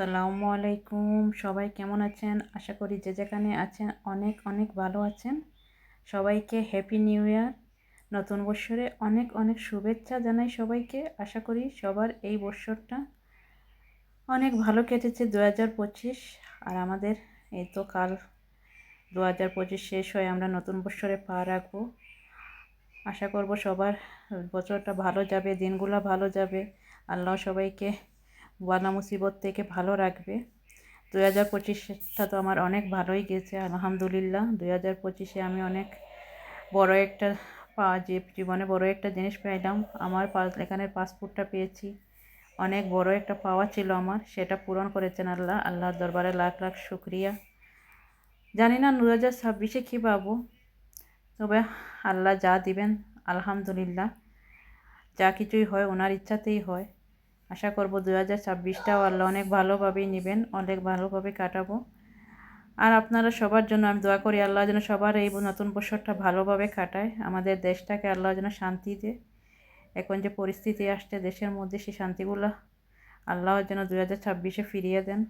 আসসালামু আলাইকুম। সবাই কেমন আছেন? আশা করি যে যেখানে আছেন অনেক অনেক ভালো আছেন। সবাইকে হ্যাপি নিউ ইয়ার নতুন বৎসরে অনেক অনেক শুভেচ্ছা জানাই সবাইকে। আশা করি সবার এই বৎসরটা অনেক ভালো কেটেছে দু হাজার পঁচিশ। আর আমাদের এই তো কাল দু হাজার পঁচিশ শেষ হয়ে আমরা নতুন বছরে পা রাখব। আশা করব সবার বছরটা ভালো যাবে, দিনগুলো ভালো যাবে। আল্লাহ সবাইকে ওয়ালা মুসিবত থেকে ভালো রাখবে। দুই হাজার পঁচিশটা তো আমার অনেক ভালোই গেছে, আলহামদুলিল্লাহ। দুই হাজার পঁচিশে আমি অনেক বড় একটা পা যে জীবনে বড় একটা জিনিস পাইলাম, আমার এখানের পাসপোর্টটা পেয়েছি। অনেক বড় একটা পাওয়া ছিল আমার, সেটা পূরণ করেছেন আল্লাহ। আল্লাহর দরবারে লাখ লাখ শুক্রিয়া। জানি না দু হাজার ছাব্বিশে কী পাবো, তবে আল্লাহ যা দিবেন, আলহামদুলিল্লাহ। যা কিছুই হয়, ওনার ইচ্ছাতেই হয়। আশা করব দু হাজার ছাব্বিশটাও আল্লাহ অনেক ভালোভাবেই নেবেন, অনেক ভালোভাবে কাটাবো। আর আপনারা সবার জন্য আমি দোয়া করি, আল্লাহ যেন সবার এই নতুন বছরটা ভালোভাবে কাটায়। আমাদের দেশটাকে আল্লাহ যেন শান্তি দেয় এখন যে পরিস্থিতি আসছে দেশের মধ্যে, সেই শান্তিগুলো আল্লাহ যেন দু হাজার ছাব্বিশে ফিরিয়ে দেন।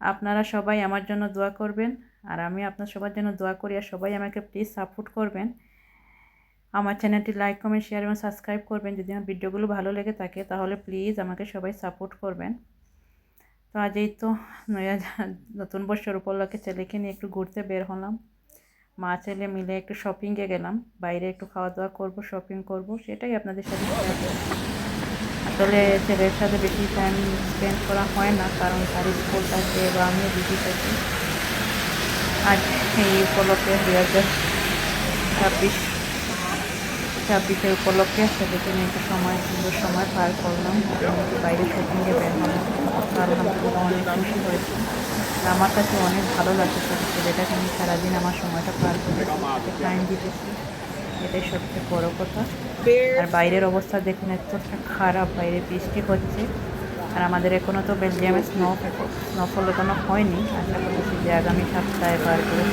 আপনারা সবাই আমার জন্য দোয়া করবেন, আর আমি আপনার সবার জন্য দোয়া করি, আর সবাই আমাকে প্লিজ সাপোর্ট করবেন। আমার চ্যানেলটি লাইক, কমেন্ট, শেয়ার এবং সাবস্ক্রাইব করবেন। যদি আমার ভিডিওগুলো ভালো লেগে থাকে, তাহলে প্লিজ আমাকে সবাই সাপোর্ট করবেন। তো আজ এই তো নতুন বছর উপলক্ষে ছেলেকে নিয়ে একটু ঘুরতে বের হলাম। মা ছেলে মিলে একটু শপিংয়ে গেলাম। বাইরে একটু খাওয়া দাওয়া করব শপিং করব, সেটাই আপনাদের সাথে আসলে ছেলের সাথে বেশি টাইম স্পেন্ড করা হয় না, কারণ তার স্কুল থাকে বা আমিও বিজি থাকি। আজ এই উপলক্ষে দু হাজার ছাব্বিশ ছাব্বিশের উপলক্ষে নিয়ে একটু সময়, সুন্দর সময় পার করলাম। বাইরে শপিংয়ে বের হলাম। আলহামদুলিল্লাহ অনেক খুশি হয়েছে। আমার কাছে অনেক ভালো লাগছে ছোটো ছেলেটাকে আমি সারাদিন আমার সময়টা পার করে টাইম দিতেছি। এটাই সবচেয়ে বড় কথা। আর বাইরের অবস্থা দেখুন এতটা খারাপ, বাইরে বৃষ্টি হচ্ছে। আর আমাদের এখনও তো বেলজিয়ামে স্নো স্নোফল এখনও হয়নি। আশা করছি যে আগামী সপ্তাহে বার করে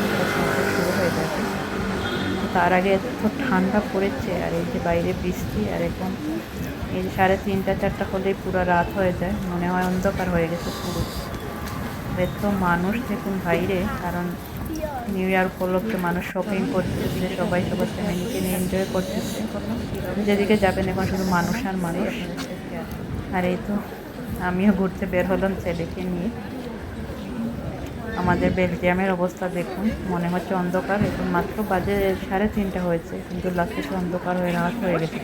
তার আগে এত ঠান্ডা পড়েছে আর এই যে বাইরে বৃষ্টি আর এখন এই যে সাড়ে তিনটা, চারটা হলেই পুরো রাত হয়ে যায়। মনে হয় অন্ধকার হয়ে গেছে পুরো। এত মানুষ দেখুন বাইরে, কারণ নিউ ইয়ার উপলক্ষে মানুষ শপিং করতেছে, সবাই সবার ফ্যামিলিকে নিয়ে এনজয় করতেছে। যেদিকে যাবেন এখন শুধু মানুষ আর মানুষ। আর এই তো আমিও ঘুরতে বের হলাম ছেলেকে নিয়ে। আমাদের বেলজিয়ামের অবস্থা দেখুন, মনে হচ্ছে অন্ধকার, এখন মাত্র বাজে সাড়ে তিনটা হয়েছে, কিন্তু লাগতেছে অন্ধকার হয়ে রাত হয়ে গেছে।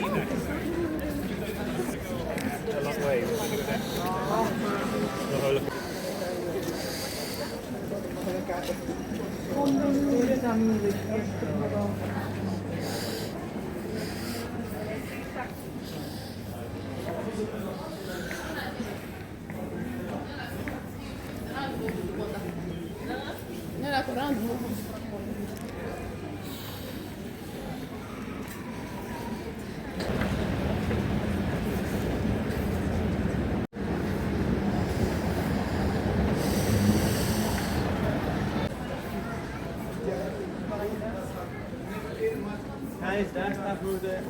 আমি Nein, danach würde.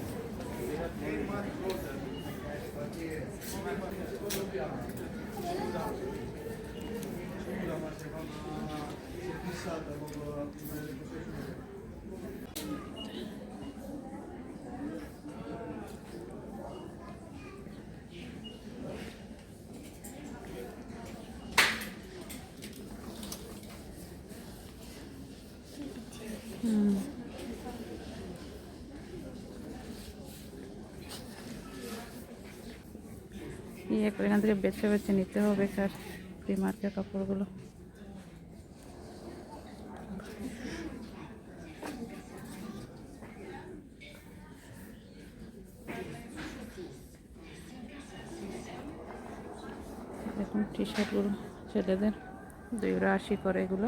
Thank you. ইয়ে করে এখান থেকে বেছে বেছে নিতে হবে কার প্রিমার্কের কাপড়গুলো। দেখুন টি শার্টগুলো ছেলেদের, দুইরা আশি করে এগুলো।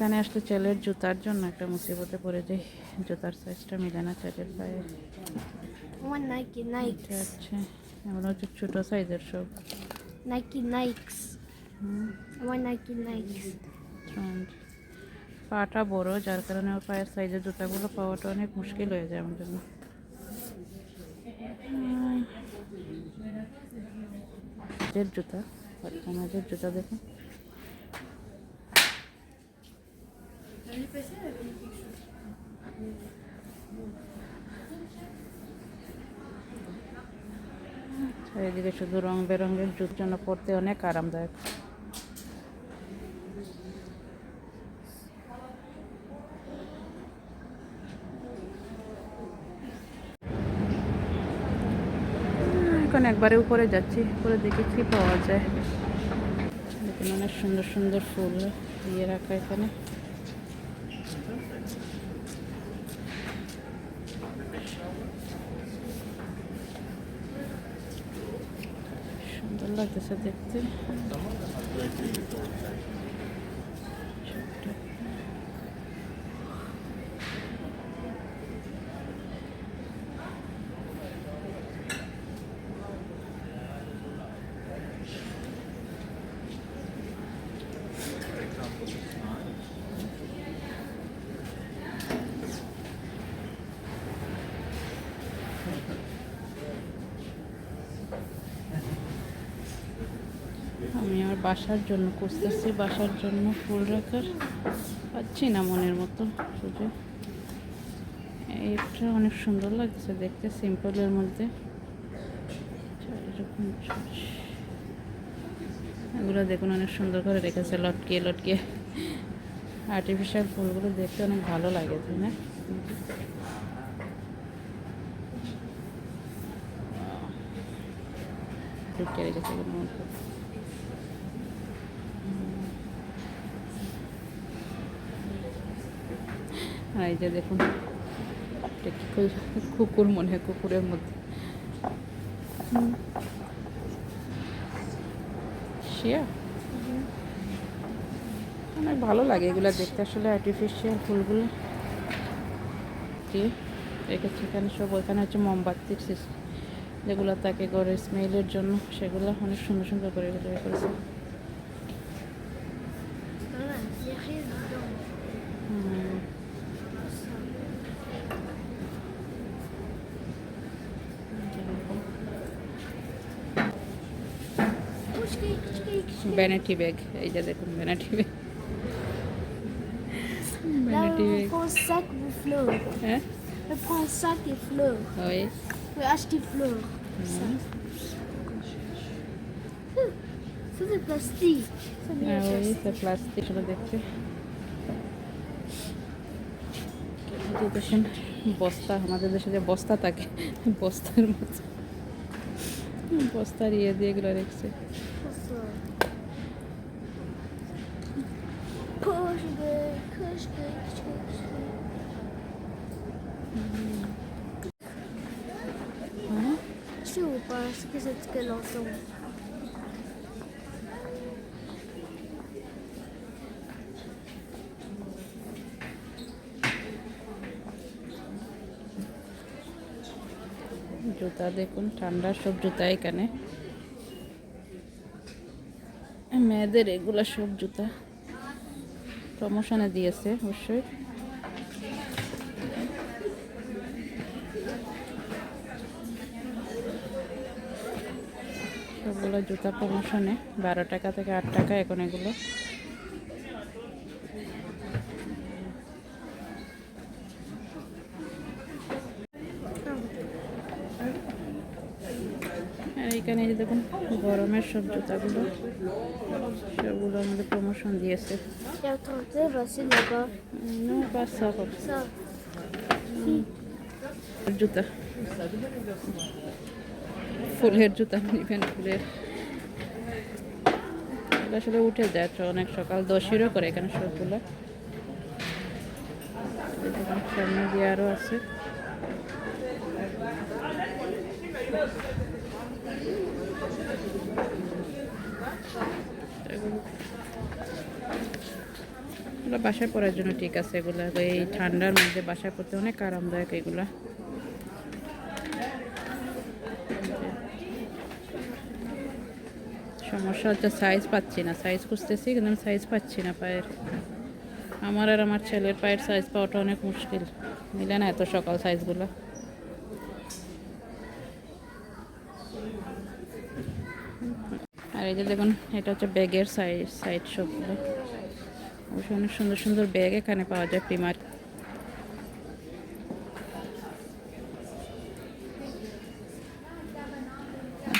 এখানে আসলে ছেলের জুতার জন্য একটা মুসিবতে পড়ে যাই জুতার সাইজটা মিলে না ছেলের পায়ে. হচ্ছে এমন হচ্ছে ছোটো সাইজের সব নাইকি Nikes. আমার নাইকি. ফ্রন্ট পাটা বড় যার কারণে ওর পায়ের সাইজের জুতাগুলো পাওয়াটা অনেক মুশকিল হয়ে যায় আমার জন্য জুতা জুতা দেখুন চারিদিকে শুধু রং বেরঙের জুতোর জন্য পড়তে অনেক আরামদায়ক। এখন একবারে উপরে যাচ্ছি, উপরে দেখি কি পাওয়া যায়। অনেক সুন্দর সুন্দর ফুল দিয়ে রাখা এখানে। সুন্দর লাগতেছে দেখতে ছোট্ট। আমি আমার বাসার জন্য খুঁজতেছি, বাসার জন্য ফুল রাখার পাচ্ছি না মনের মতো শুধু এটা অনেক সুন্দর লাগছে দেখতে সিম্পলের মধ্যে। এগুলো দেখুন অনেক সুন্দর করে রেখেছে, লটকিয়ে লটকিয়ে। আর্টিফিশিয়াল ফুলগুলো দেখতে অনেক ভালো লাগে, তাই না? ঢুকিয়ে রেখেছে এগুলোর মধ্যে আর এই যে দেখুন কুকুর মনে হয়, কুকুরের মধ্যে। শিয়া? অনেক ভালো লাগে এগুলো দেখতে, আসলে আর্টিফিশিয়াল ফুলগুলো। রেখেছি এখানে সব ওখানে হচ্ছে মোমবাতির সিস্টেম যেগুলো তাকে করে স্মেলের জন্য, সেগুলো অনেক সুন্দর সুন্দর করে ইয়ে করেছে। ব্যানার্টি ব্যাগ এই যে দেখুন ব্যানার্টি hmm. ah, ব্যাগ বস্তা আমাদের দেশে যে বস্তা থাকে বস্তার মতো। বস্তার ইয়ে দিয়ে গুলো রেখেছে। Que c'est que l'ensemble. জুতা দেখুন ঠান্ডার সব জুতা এখানে মেয়েদের এগুলা সব জুতা প্রমোশনে দিয়েছে, অবশ্যই। সবগুলো জুতা প্রমোশনে বারো টাকা থেকে আট টাকা এখন এগুলো। এখানে যে দেখুন, গরমের সব জুতাগুলো, সবগুলো আমাদের প্রমোশন দিয়েছে। Il y voici là-bas. Ça. জুতা ফুলের জুতা নিবেন ফুলের আসলে উঠে যায় তো অনেক সকাল দশিরও করে এখানে সবগুলো সামনে দিয়ে আরও আছে এগুলো এগুলো বাসায় পরার জন্য ঠিক আছে এগুলো। এই ঠান্ডার মধ্যে বাসায় পরতে অনেক আরামদায়ক এগুলা। সমস্যা হচ্ছে সাইজ পাচ্ছি না। সাইজ খুঁজতেছি কিন্তু আমি সাইজ পাচ্ছি না পায়ের। আমার আর আমার ছেলের পায়ের সাইজ পাওয়াটা অনেক মুশকিল। মিলে না এত সকাল সাইজগুলো আর এই যে দেখুন, এটা হচ্ছে ব্যাগের সাইজ সাইড সবগুলো। অবশ্য অনেক সুন্দর সুন্দর ব্যাগ এখানে পাওয়া যায় প্রিমার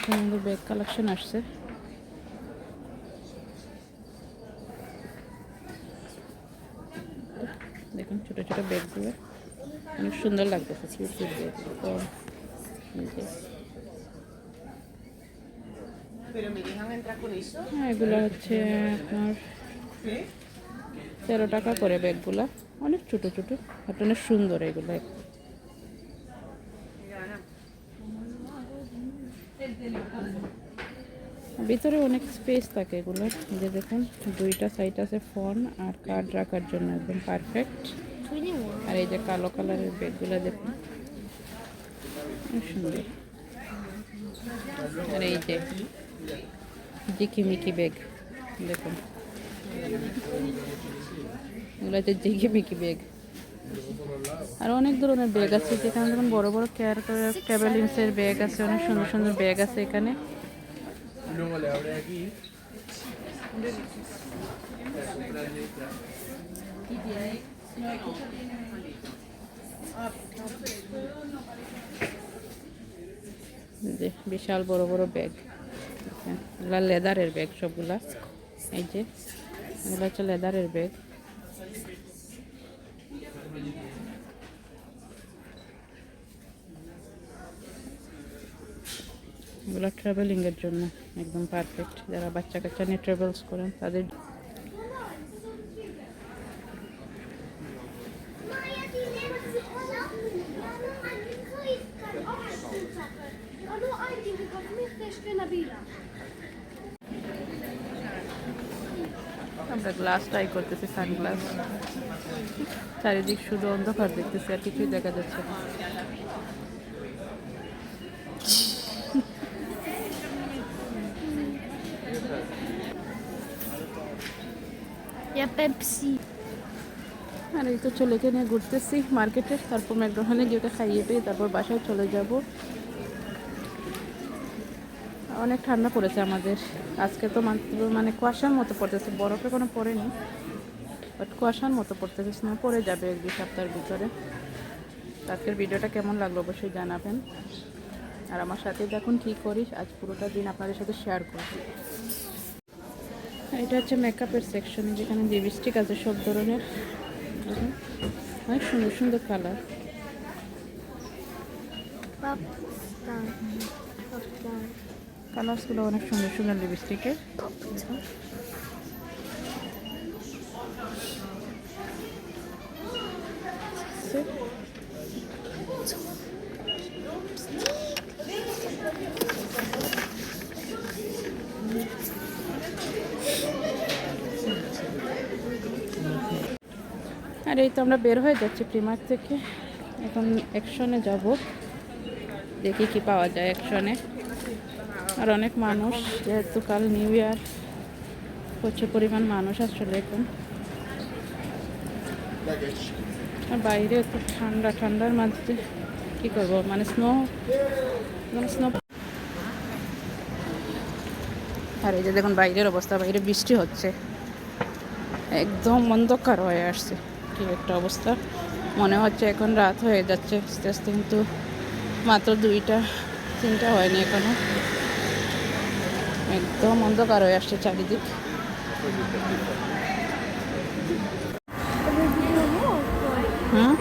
সুন্দর ব্যাগ কালেকশন আসছে। দেখুন ছোট ছোট ব্যাগগুলো। অনেক সুন্দর লাগতেছে কিউট কিউট ব্যাগ। হ্যাঁ এগুলো হচ্ছে আপনার তেরো টাকা করে ব্যাগগুলো। অনেক ছোট ছোট আর অনেক সুন্দর এগুলো। ভিতরে অনেক স্পেস থাকে এগুলো। যে দেখুন, দুইটা সাইড আছে ফোন আর কার্ড রাখার জন্য একদম পারফেক্ট আর এই যে কালো কালারের ব্যাগগুলো দেখুন। সুন্দর। আর এই যে জিকিমিকি ব্যাগ, দেখুন। এগুলো হচ্ছে ব্যাগ আর অনেক ধরনের ব্যাগ আছে, যেখানে দেখুন বড় বড় কেয়ার করে ব্যাগ আছে, অনেক সুন্দর সুন্দর ব্যাগ আছে এখানে। যে বিশাল বড় বড় ব্যাগ লেদারের ব্যাগ সবগুলা। এই যে। এগুলো হচ্ছে লেদারের ব্যাগ ট্রাভেলিংয়ের জন্য, একদম পারফেক্ট যারা বাচ্চা কাচ্চা নিয়ে ট্রাভেলস করেন, তাদের আমরা গ্লাস ট্রাই করতেছি সানগ্লাস চারিদিক শুধু অন্ধকার দেখতেছি আর কিছুই দেখা যাচ্ছে না। Pepsi. আর এই তো ছেলেকে নিয়ে ঘুরতেছি মার্কেটে তারপর ম্যাকডোনাল্ডে গিয়ে ওকে খাইয়ে পেয়ে তারপর বাসায় চলে যাব। অনেক ঠান্ডা পড়েছে আমাদের। আজকে তো মাত্র মানে কুয়াশার মতো পড়তেছে, বরফে কোনো পড়েনি বাট কুয়াশার মতো পড়তেছে স্নো পড়ে যাবে এক দুই সপ্তাহের ভিতরে। আজকের ভিডিওটা কেমন লাগল অবশ্যই জানাবেন। আর আমার সাথে দেখুন কী করিস, আজ পুরোটা দিন আপনাদের সাথে শেয়ার করব। এটা হচ্ছে মেকআপের সেকশন যেখানে লিপস্টিক আছে সব ধরনের। অনেক সুন্দর সুন্দর কালার. কালার্সগুলো অনেক সুন্দর সুন্দর লিপস্টিকের আর এই তো আমরা বের হয়ে যাচ্ছি প্রিমার থেকে। এখন অ্যাকশনে যাব। দেখি কি পাওয়া যায় অ্যাকশনে আর অনেক মানুষ, যেহেতু কাল নিউ ইয়ার প্রচুর পরিমাণ মানুষ আসলে এখন। আর বাইরে তো ঠান্ডা, ঠান্ডার মাঝে কি করব? মানে স্নো মানে স্নো আর এই যে দেখুন বাইরের অবস্থা, বাইরে বৃষ্টি হচ্ছে। একদম অন্ধকার হয়ে আসছে। কি একটা অবস্থা। মনে হচ্ছে এখন রাত হয়ে যাচ্ছে। আস্তে আস্তে কিন্তু মাত্র দুইটা, তিনটা হয়নি এখনও। একদম অন্ধকার হয়ে আসছে চারিদিক। Eller video হুম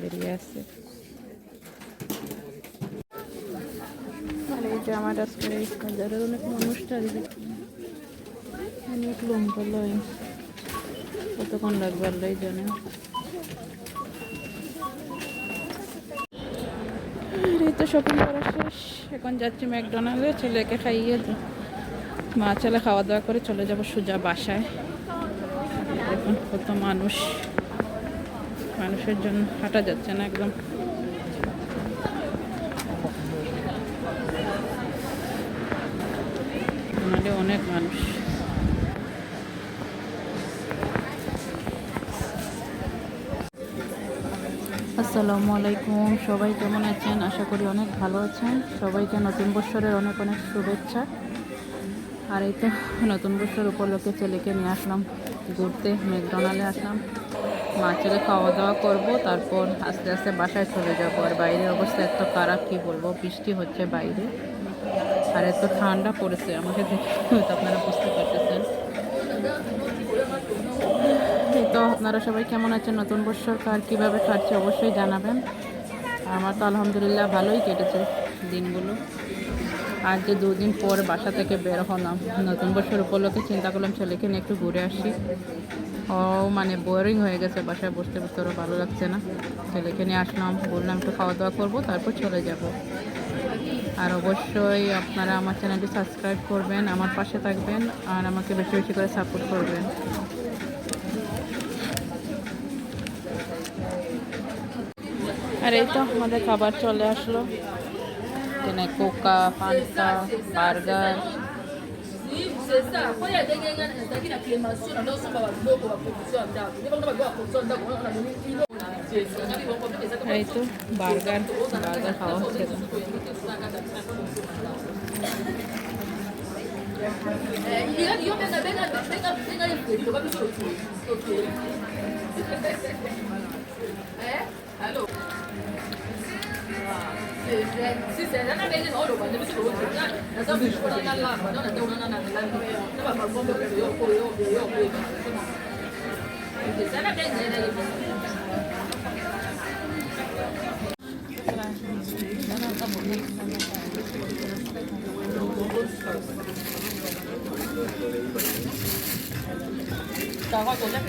বেরিয়ে আসছে। আর এই যে আমার আজকে বাজারের অনেক মানুষ চারিদিক অনেক লম্বা লাইন লাগবে জানে। তো শপিং করা শেষ। এখন যাচ্ছি ম্যাকডোনাল্ডে, ছেলেকে খাইয়ে মা ছেলে খাওয়া দাওয়া করে চলে যাব সোজা বাসায়। এখন কত মানুষ। মানুষের জন্য হাঁটা যাচ্ছে না একদম ম্যাকডোনাল্ডে অনেক মানুষ আসসালামু আলাইকুম। সবাই কেমন আছেন? আশা করি অনেক ভালো আছেন। সবাইকে নতুন বছরের অনেক অনেক শুভেচ্ছা। আর এই তো নতুন বছর উপলক্ষে ছেলেকে নিয়ে আসলাম। ঘুরতে, ম্যাকডোনাল্ডে আসলাম। মা ছেলে খাওয়া দাওয়া করব, তারপর আস্তে আস্তে বাসায় চলে যাব। আর বাইরের অবস্থা এত খারাপ, কী বলব? বৃষ্টি হচ্ছে বাইরে। আর এত ঠান্ডা পড়েছে, আমাকে দেখে আপনারা বুঝতে পারতেছেন এই তো আপনারা সবাই কেমন আছেন? নতুন বছর কার কীভাবে কাটছে অবশ্যই জানাবেন। আমার তো আলহামদুলিল্লাহ ভালোই কেটেছে দিনগুলো। আর যে দুদিন পর বাসা থেকে বের হলাম, নতুন বছর উপলক্ষে চিন্তা করলাম ছেলেকে নিয়ে একটু ঘুরে আসি। ও মানে বোরিং হয়ে গেছে বাসায় বসতে বসতে, ওরা ভালো লাগছে না। ছেলেকে নিয়ে আসলাম, বললাম একটু খাওয়া দাওয়া করব, তারপর চলে যাব। আর অবশ্যই আপনারা আমার চ্যানেলটি সাবস্ক্রাইব করবেন, আমার পাশে থাকবেন, আর আমাকে বেশি বেশি করে সাপোর্ট করবেন। আর এই তো আমাদের খাবার চলে আসলো এখানে কোকা পান্তা বার্গার. এই তো বার্গার বার্গার খাওয়া হচ্ছে si se dan a veces oro cuando me tuvo que dar las dos por allá la cuando no tengo nada nada no va por bombo que yo por yo por yo por yo sana ben de de Daha kolay.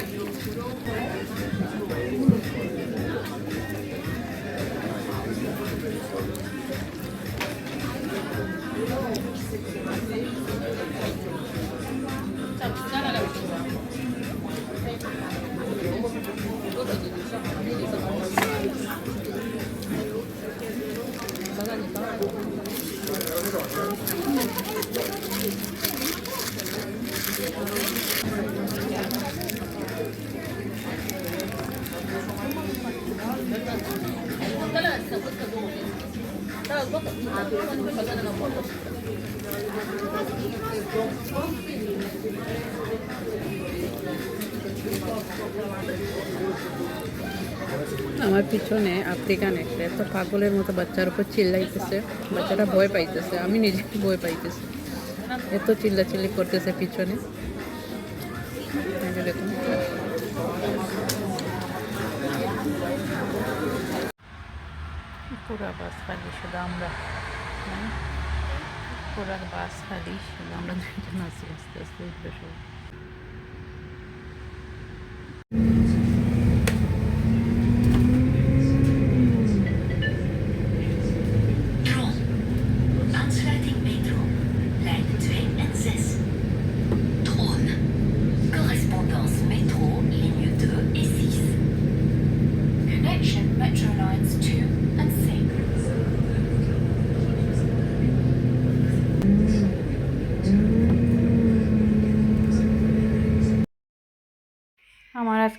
আমার পিছনে African একটা, এত পাগলের মতো বাচ্চার উপর চিল্লাইতেছে। বাচ্চাটা ভয় পাইতেছে, আমি নিজে ভয় পাইতেছি। এত চিল্লাচিল্লি করতেছে পিছনে। পুরা বাস শুধু আমরা হ্যাঁ? পুরা বাস খালি শুধু আমরা দুইজন আছি আস্তে আস্তে উঠবে সব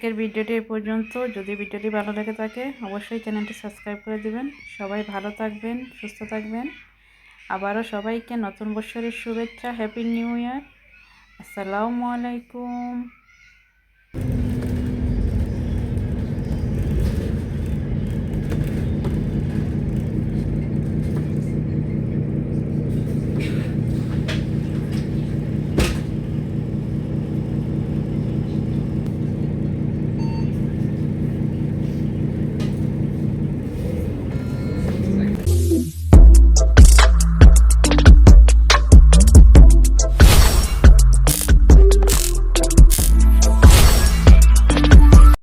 আজকের ভিডিওটি এ পর্যন্ত। যদি ভিডিওটি ভালো লেগে থাকে, অবশ্যই চ্যানেলটি সাবস্ক্রাইব করে দিবেন। সবাই ভালো থাকবেন, সুস্থ থাকবেন। আবারও সবাইকে নতুন বছরের শুভেচ্ছা হ্যাপি নিউ ইয়ার আসসালামু আলাইকুম।